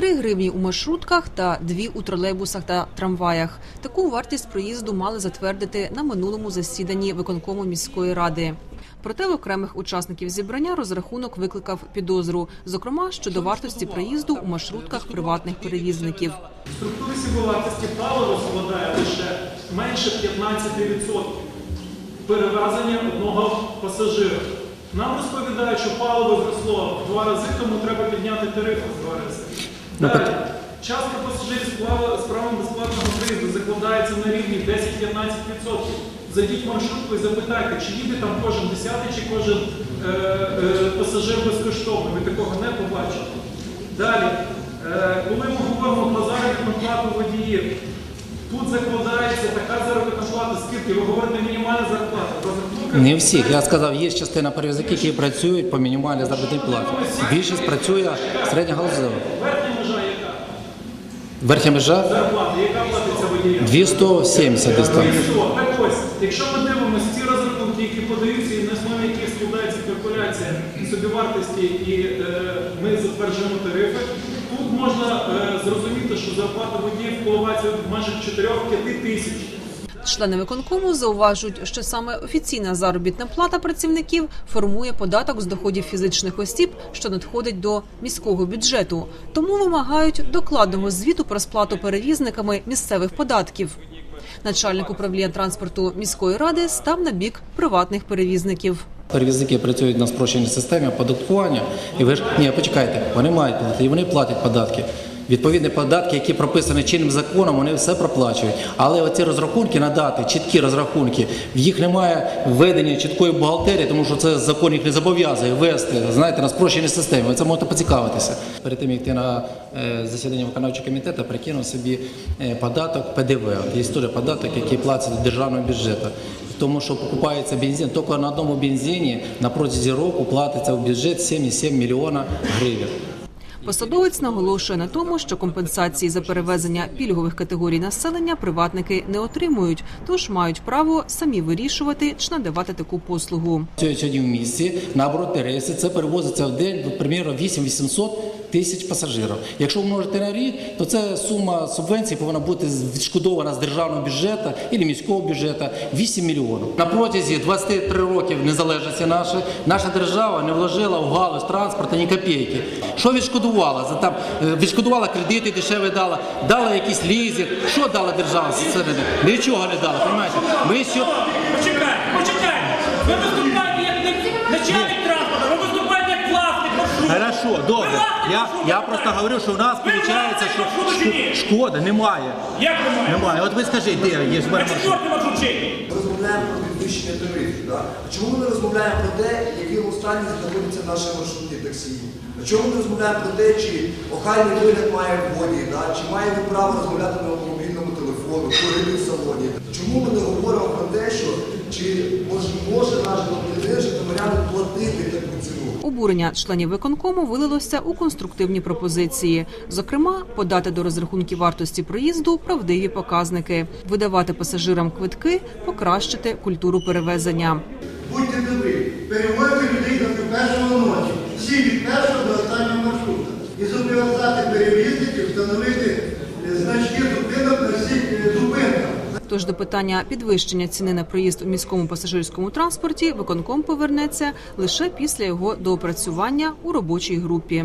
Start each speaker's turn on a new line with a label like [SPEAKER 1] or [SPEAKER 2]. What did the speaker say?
[SPEAKER 1] 3 гривні у маршрутках та 2 у тролейбусах та трамваях. Таку вартість проїзду мали затвердити на минулому засіданні виконкому міської ради. Проте в окремих учасників зібрання розрахунок викликав підозру, зокрема щодо вартості проїзду у маршрутках приватних перевізників.
[SPEAKER 2] В структурі собівартості паливо складає лише менше 15% перевезення одного пасажира. Нам розповідають, що паливо зросло в два рази, тому треба підняти тарифи в два рази. Далі, частка пасажирів з правом безплатного проїзду закладається на рівні 10-15%. Зайдіть в маршрутку і запитайте, чи їде там кожен десятий, чи кожен е, е, пасажир безкоштовно. Ви такого не побачите. Далі, е, коли ми говоримо про заробітну плату водіїв, тут закладається така заробітна плата, скільки ви говорите мінімальна зарплата.
[SPEAKER 3] Не всіх. Я сказав, є частина перевізників, які працюють по мінімальній заробітній платі. Більшість працює середня галузева.
[SPEAKER 2] верхня межа яка?
[SPEAKER 3] Верхня межа
[SPEAKER 2] Зарплата, яка платиться водіям?
[SPEAKER 3] 270 десь там.
[SPEAKER 2] Що? Так ось, якщо ми дивимося ці розрахунки, які подаються і на основі яких складається калькуляція собівартості, і е, ми затверджуємо тарифи, тут можна е, зрозуміти, що зарплата водіїв коливається майже межах 4-5 тисяч.
[SPEAKER 1] Члени виконкому зауважують, що саме офіційна заробітна плата працівників формує податок з доходів фізичних осіб, що надходить до міського бюджету. Тому вимагають докладного звіту про сплату перевізниками місцевих податків. Начальник управління транспорту міської ради став на бік приватних перевізників.
[SPEAKER 3] Перевізники працюють на спрощеній системі оподаткування. І ви ж ні, почекайте, вони мають платити, і вони платять податки. Відповідні податки, які прописані чинним законом, вони все проплачують. Але оці розрахунки надати, чіткі розрахунки, в їх немає введення чіткої бухгалтерії, тому що це закон їх не зобов'язує ввести, знаєте, на спрощеній системі. Ви це можете поцікавитися. Перед тим як йти на е, засідання виконавчого комітету, прикинув собі е, податок ПДВ. От Є теж податок, який платиться до державного бюджету. Тому що покупається бензин, тільки на одному бензині на протязі року платиться в бюджет 7,7 мільйона гривень.
[SPEAKER 1] Посадовець наголошує на тому, що компенсації за перевезення пільгових категорій населення приватники не отримують, тож мають право самі вирішувати чи надавати таку послугу.
[SPEAKER 3] Сьогодні в місті на тереси це перевозиться в день, примірно 8-800 тисяч пасажирів. Якщо умножити на рік, то це сума субвенцій повинна бути відшкодована з державного бюджету або міського бюджету 8 мільйонів. На протязі 23 років незалежності нашої наша держава не вложила в галузь транспорту ні копійки. Що відшкодувала? За там е, відшкодувала кредити, дешеві дала, дала якийсь лізинг. Що дала держава зсередини? Нічого не дала. Ми що
[SPEAKER 4] Почекайте, почекайте. Ви виступаєте як начальник транспорту,
[SPEAKER 5] Хорошо, добре. Я, я просто говорю, що у нас виходить, що шко- шкода немає.
[SPEAKER 4] Як немає?
[SPEAKER 5] Немає. От ви скажіть, де є ж
[SPEAKER 4] На
[SPEAKER 5] маршрут?
[SPEAKER 4] четвертий маршрут чи?
[SPEAKER 6] Ми розмовляємо про підвищення тарифів. Да? А чому ми не розмовляємо про те, в якому стані знаходяться наші маршрутні таксі? А чому ми не розмовляємо про те, чи охайний вигляд має водій, да? чи має він право розмовляти на мобільному телефону, курити в салоні? Чому ми не говоримо про те, що
[SPEAKER 1] Обурення членів виконкому вилилося у конструктивні пропозиції, зокрема, подати до розрахунків вартості проїзду правдиві показники, видавати пасажирам квитки, покращити культуру перевезення.
[SPEAKER 7] Будьте добрі, переводьте людей до першого ночі, всі від першого до останнього маршрута. І зобов'язати перевізників встановити е, значки зупинок на всіх е, зупинках.
[SPEAKER 1] Тож до питання підвищення ціни на проїзд у міському пасажирському транспорті виконком повернеться лише після його доопрацювання у робочій групі.